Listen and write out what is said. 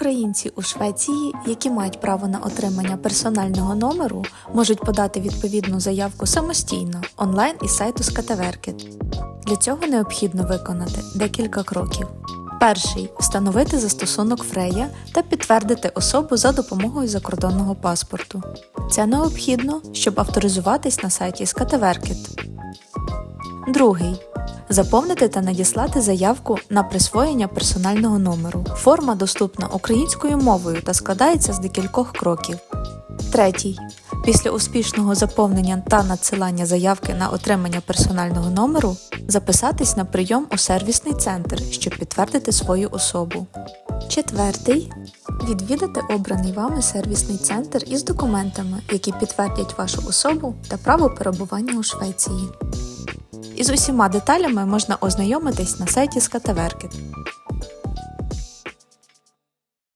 Українці у Швеції, які мають право на отримання персонального номеру, можуть подати відповідну заявку самостійно онлайн із сайту Скатаверкет. Для цього необхідно виконати декілька кроків. Перший встановити застосунок Фрея та підтвердити особу за допомогою закордонного паспорту. Це необхідно, щоб авторизуватись на сайті Скатаверкет. Другий заповнити та надіслати заявку на присвоєння персонального номеру. Форма доступна українською мовою та складається з декількох кроків. Третій. Після успішного заповнення та надсилання заявки на отримання персонального номеру записатись на прийом у сервісний центр, щоб підтвердити свою особу. Четвертий. Відвідати обраний вами сервісний центр із документами, які підтвердять вашу особу та право перебування у Швеції. Із усіма деталями можна ознайомитись на сайті Скатаверкет.